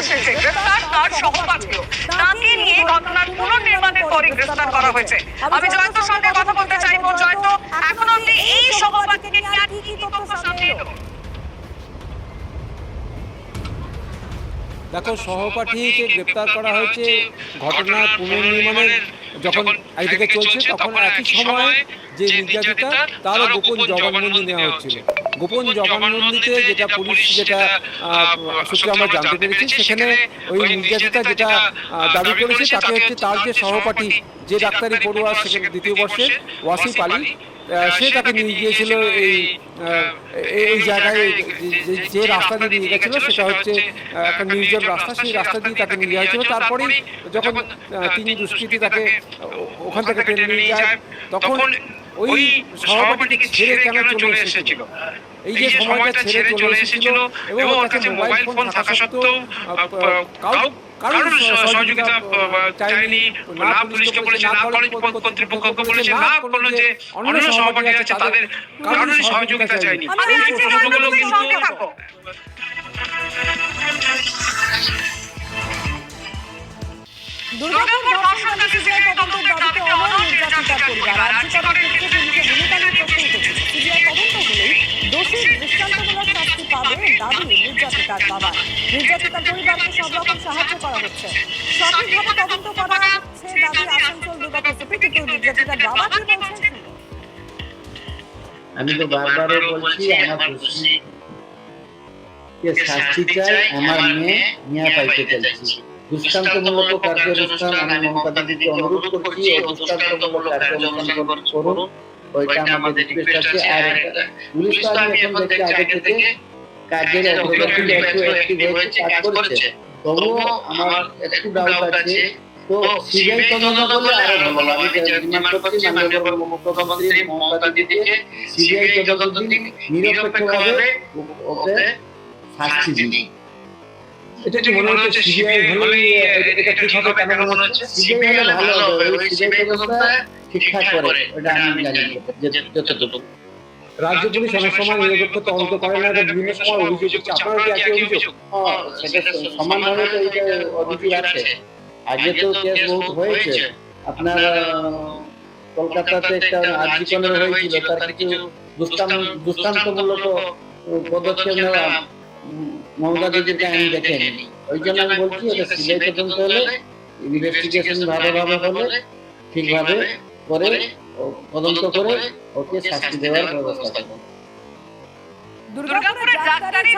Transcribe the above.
অবশেষে গ্রেফতার তার সহপাঠীও তাকে নিয়ে ঘটনার পুনর্নির্মাণের পরে গ্রেফতার করা হয়েছে। আমি জয়ন্তর সঙ্গে কথা বলতে চাইব। জয়ন্ত, এখন অব্দি এই সহপাঠীকে সামনে এলো? দেখো, সহপাঠীকে গ্রেপ্তার করা হয়েছে ঘটনার পুনর্নির্মাণের যখন একদিকে চলছে, তখন একই সময় যে নির্যাতিতা, তারও গোপন জবানবন্দি নেওয়া হচ্ছিল। গোপন জবানবন্দিতে যেটা পুলিশ যেটা সূত্রে আমরা জানতে পেরেছি, সেখানে ওই নির্যাতিতা যেটা দাবি করেছে, তাতে হচ্ছে তার যে সহপাঠী, যে ডাক্তারি পড়ুয়া, সেখানে দ্বিতীয় বর্ষে ওয়াসিফ আলী সে তাকে নিয়ে গিয়েছিল এই এই- জায়গায় যে- রাস্তা দিয়ে নিয়ে গেছিল সেটা হচ্ছে একটা নির্জন রাস্তা। সেই রাস্তা দিয়ে তাকে নিয়ে যাওয়া হয়েছিল। তারপরেই যখন তিনি দুষ্কৃতী তাকে ওখান থেকে টেনে নিয়ে যায় তখন ওই সহপাঠীকে ছেড়ে কেন চলে এসেছিল? এই যে সময়টা ছেড়ে চলে এসেছিল এবং ওর কাছে মোবাইল ফোন থাকা সত্ত্বেও আহ, কারও সহযোগিতা চায়নি না পুলিশকে বলেছে না কলেজ কর্তৃপক্ষকে বলেছে না কোনো যে অন্য সহপাঠী আছে তাদের কারোর সহযোগিতা চাইনি। আমি এই প্রশ্নগুলো কিন্তু দুর্গাপুর ধর্ষণ কেসে সিবিআই তদন্তের দাবিতে অনড় নির্যাতিতার পরিবার রাজ্যপালের ক্ষেত্রে পুলিশের ভূমিকা প্রশ্ন উঠেছে। সিবিআই তদন্ত হলেই দোষীর দৃষ্টান্তমূলক শাস্তি পাবে দাবি নির্যাতিতার বাবা। নির্যাতিতার পরিবারকে সব রকম সাহায্য করা হচ্ছে। সঠিকভাবে তদন্ত করা হচ্ছে দাবি আসানসোল দুর্গাপুর সিপি কিন্তু নির্যাতিতার বাবা কি বলছেন। আমি তো বারবার বলছি আমার দোষী। কে শাস্তি চাই আমার মেয়ে নিয়ে পাইতে চাইছি। দৃষ্টান্তমূলক কার্যানুষ্ঠান আমি অনুরোধ করছি ও দৃষ্টান্তমূলক কার্যানুষ্ঠান করুন। ওইটা আমাদের রিকোয়েস্ট আছে আর পুলিশ তো আমি এখন দেখছি আগে থেকে কাজের অগ্রগতি একটু অ্যাক্টিভ হয়েছে কাজ করছে। তবুও আমার একটু ডাউট আছে। তো সিবিআই তদন্ত করলে আরও ভালো আমি ডিমান্ড করছি মাননীয় মুখ্যমন্ত্রী মমতা দিদিকে সিবিআই তদন্ত দিক নিরপেক্ষভাবে ওকে শাস্তি দিন এটা কি মনে হচ্ছে সিবিআই হলেই এটা ঠিক হবে কেন মনে হচ্ছে? সিবিআই ভালো হবে। ওই সিবিআই তদন্ত ঠিকঠাক করে। ওটা আমি জানি। যতটুকু। রাজ্য পুলিশ অনেক সময় নিরপেক্ষ তদন্ত করে না এটা বিভিন্ন সময় অভিযোগ হচ্ছে আপনারা কি একই অভিযোগ? হ্যাঁ, সেটা সমানভাবে তো অভিযোগ আছে। আগে তো কেস বহুত হয়েছে। আপনার কলকাতাতে একটা আর্জিকনের হয়েছিল তার কিছু দুষ্টান দুষ্টান্তমূলক পদক্ষেপ নেওয়া মমতা দিদিকে আমি দেখেনি। ওই জন্য আমি বলছি এটা সিবিআই তদন্ত হলে ইনভেস্টিগেশন ভালোভাবে হলে ঠিকভাবে করে তদন্ত করে ওকে শাস্তি দেওয়ার ব্যবস্থা করবে। দুর্গাপুরের ডাক্তারি